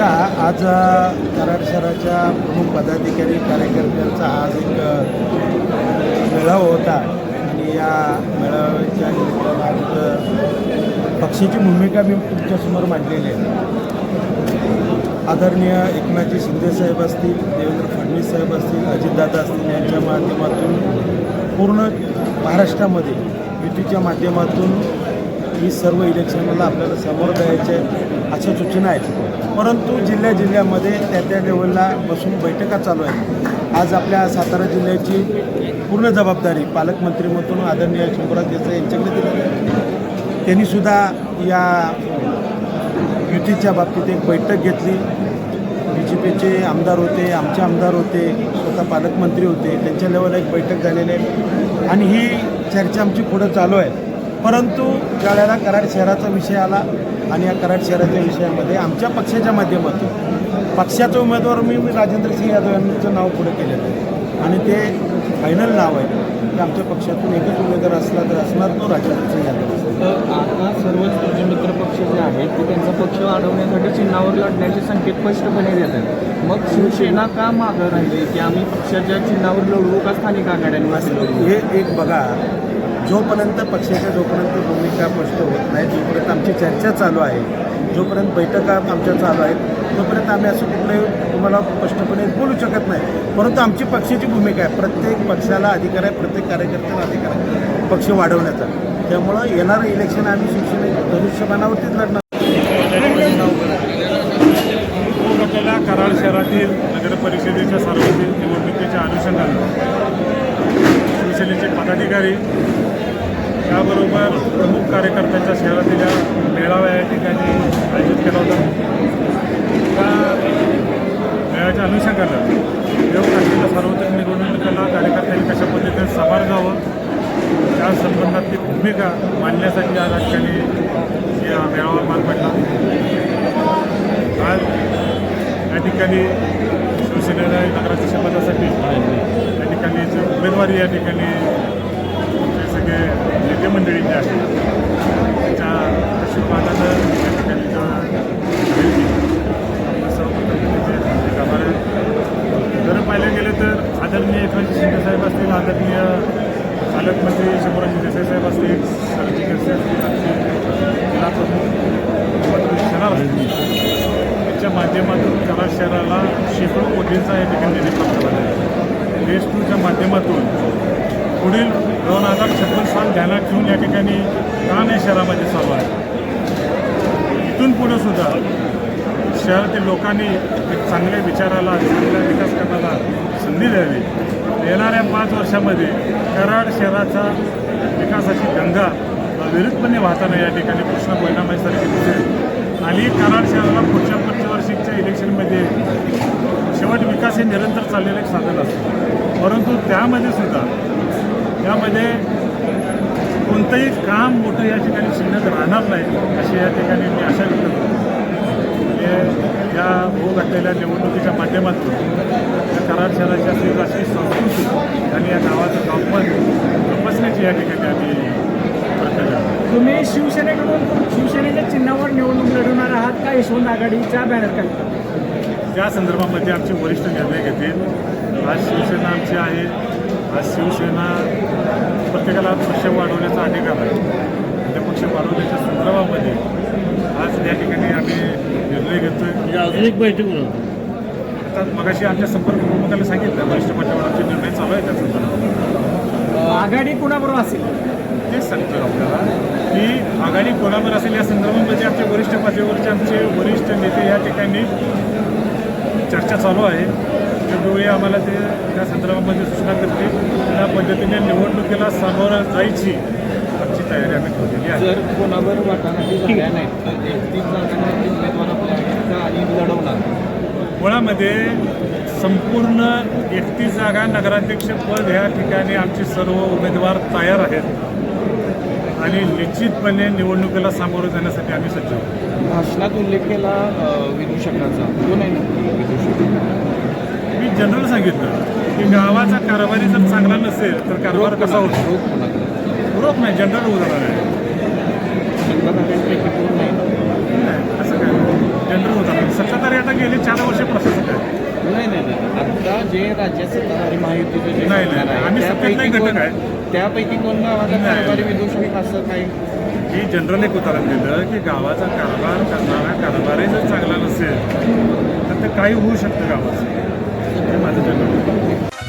बघा आज कराड शहराच्या प्रमुख पदाधिकारी कार्यकर्त्यांचा आज एक मेळावा होता. आणि या मेळाव्याच्या निमित्तानं आज पक्षाची भूमिका मी तुमच्यासमोर मांडलेली आहे. आदरणीय एकनाथजी शिंदेसाहेब असतील देवेंद्र फडणवीस साहेब असतील अजितदादा असतील यांच्या माध्यमातून पूर्ण महाराष्ट्रामध्ये युतीच्या माध्यमातून ही सर्व इलेक्शनला आपल्याला समोर द्यायचे अशा सूचना आहेत. परंतु जिल्ह्या जिल्ह्यामध्ये त्या त्या लेवलला बसून बैठका चालू आहेत. आज आपल्या सातारा जिल्ह्याची पूर्ण जबाबदारी पालकमंत्रीमधून आदरणीय शंभूराज देसाई यांच्याकडे दिली त्यांनीसुद्धा या युतीच्या बाबतीत एक बैठक घेतली. बी जे पीचे आमदार होते आमचे आमदार होते स्वतः पालकमंत्री होते त्यांच्या लेवलला एक बैठक झालेली आहे. आणि ही चर्चा आमची पुढं चालू आहे. परंतु ज्यावेळेला कराड शहराचा विषय आला आणि या कराड शहराच्या विषयामध्ये आमच्या पक्षाच्या माध्यमातून पक्षाचा उमेदवार मी राजेंद्र सिंह यादव यांचं नाव पुढे केलेलं आहे. आणि ते फायनल नाव आहे. की आमच्या पक्षातून एकच उमेदवार असला तर असणार तो राजेंद्र सिंह यादव तर आता सर्वच तुझे मित्र पक्ष जे आहेत ते त्यांचा पक्ष वाढवण्यासाठी चिन्हावर लढण्याचे संकेत स्पष्टपणे देत आहेत. मग शिवसेना का मागं राहिली? की आम्ही पक्षाच्या चिन्हावर लढवू का स्थानिक आघाड्यांवर? हे एक बघा जोपर्यंत पक्षाच्या जोपर्यंत भूमिका स्पष्ट होत नाही जोपर्यंत आमची चर्चा चालू आहे जोपर्यंत बैठका आमच्या चालू आहेत तोपर्यंत आम्ही असं कुठलंही तुम्हाला स्पष्टपणे बोलू शकत नाही. परंतु आमची पक्षाची भूमिका आहे. प्रत्येक पक्षाला अधिकार आहे प्रत्येक कार्यकर्त्याला अधिकार आहे. पक्ष वाढवण्याचा. त्यामुळं येणारं इलेक्शन आम्ही शिवसेने धनुष्यबाणावरतीच लढणार. आपल्याला कराड शहरातील नगरपरिषदेच्या सार्वत्रिक निवडणुकीच्या अनुषंगानं शिवसेनेचे पदाधिकारी त्याबरोबर प्रमुख कार्यकर्त्यांच्या शहरातील या मेळावा या ठिकाणी आयोजित केला होता. त्या मेळाव्याच्या अनुषंगानं येऊन असलेल्या सार्वत्रिक निवडणुकीला कार्यकर्त्यांनी कशा पद्धतीने साभार जावं? त्या संबंधातली भूमिका मांडण्यासाठी आज या ठिकाणी या मेळावा पार पडला. आज या ठिकाणी शिवसेनेला नगराच्या शपथासाठी या ठिकाणी जे उमेदवारी या ठिकाणी जे सगळे नेते मंडळी जे आहेत त्यांच्या आशीर्वादानं या ठिकाणी जर पाहिलं गेलं तर आदरणीय एकनाथ शिंदेसाहेब असतील आदरणीय पालकमंत्री शंभूराज देसाई साहेब असतील सरजी देसाई असतील आमचे जिल्हा प्रमुख असतील याच्या माध्यमातून कला शहराला शेकडो कोटींचा या ठिकाणी निधी प्राप्त झाला आहे. रेस टूच्या माध्यमातून पुढील दोन हजार छप्पन साल ध्यानात ठेवून या ठिकाणी काम या शहरामध्ये चालू आहे. इथून पुढं सुद्धा शहरातील लोकांनी एक चांगल्या विचाराला चांगल्या विकास करण्याला संधी द्यावी. येणाऱ्या पाच वर्षामध्ये कराड शहराचा विकासाची गंगा विरुद्धपणे वाहताना या ठिकाणी कृष्ण परिणामासारखी दिसेल आणि कराड शहराला पुढच्या पंचवार्षिकच्या इलेक्शनमध्ये शेवट विकास हे निरंतर चाललेलं एक साधन असतं. परंतु त्यामध्ये सुद्धा त्यामध्ये कोणतंही काम मोठं या ठिकाणी शिल्लक राहणार नाही अशी या ठिकाणी मी आशा व्यक्त करतो. हे या होऊ घातलेल्या निवडणुकीच्या माध्यमातून या कराड शहराची असलेली संस्कृती आणि या गावाचं गावपण तपासण्याची या ठिकाणी आम्ही तुम्ही शिवसेनेकडून शिवसेनेच्या चिन्हावर निवडणूक लढवणार आहात का यशवंत आघाडीच्या बॅनर खाली? त्या संदर्भामध्ये आमचे वरिष्ठ निर्णय घेतील. आज शिवसेना आमची आहे. आज शिवसेना प्रत्येकाला पक्ष वाढवण्याचा अधिकार आहे. त्या पक्ष वाढवण्याच्या संदर्भामध्ये आज या ठिकाणी आम्ही निर्णय घेतोय. अजून एक बैठक आता मगाशी आमच्या संपर्क प्रमुखाला सांगितलं वरिष्ठ पातळीवर आमचे निर्णय चालू आहे त्या संदर्भात आघाडी कुणाबरोबर असेल? तेच सांगतो आपल्याला की आघाडी कोणावर असेल या संदर्भामध्ये आमचे वरिष्ठ पातळीवरचे आमचे वरिष्ठ नेते या ठिकाणी चर्चा चालू आहे. त्यावेळी आम्हाला ते त्या संदर्भामध्ये सूचना करते त्या पद्धतीने निवडणुकीला सामोरं जायची आमची तयारी आम्ही ठेवलेली आहे. जर कोणावर वाटाघाटी झाल्या नाहीत तर एकतीस जागांवरती उमेदवार आपल्या आणि लढवणार. मुळामध्ये संपूर्ण एकतीस जागा नगराध्यक्ष पद ह्या ठिकाणी आमचे सर्व उमेदवार तयार आहेत. आणि निश्चितपणे निवडणुकीला सामोरं जाण्यासाठी आम्ही सज्ज आहोत. भाषणात उल्लेख केला विदूषकाचा. नक्की विदूषक. मी जनरल सांगितलं की गावाचा कारभारी जर चांगला नसेल तर कारभार कसा होतो? रोख नाही जनरल उदाहरण आहे. असं काय? जनरल उदाहरण सत्ताधारी आता गेले चार वर्ष प्रशासक आहे. नाही नाही आता जे राज्यात सत्ताधारी महायुतीचे जे नाही, त्यापैकी घटक आहे. त्यापैकी कोण गावाचा नाही. कारभारी विदूषक असं काही? ही जनरल एक उदाहरण दिलं की गावाचा कारभार करणारा कारभारही जर चांगला नसेल तर ते काही होऊ शकतं गावाचं. माझं जनरल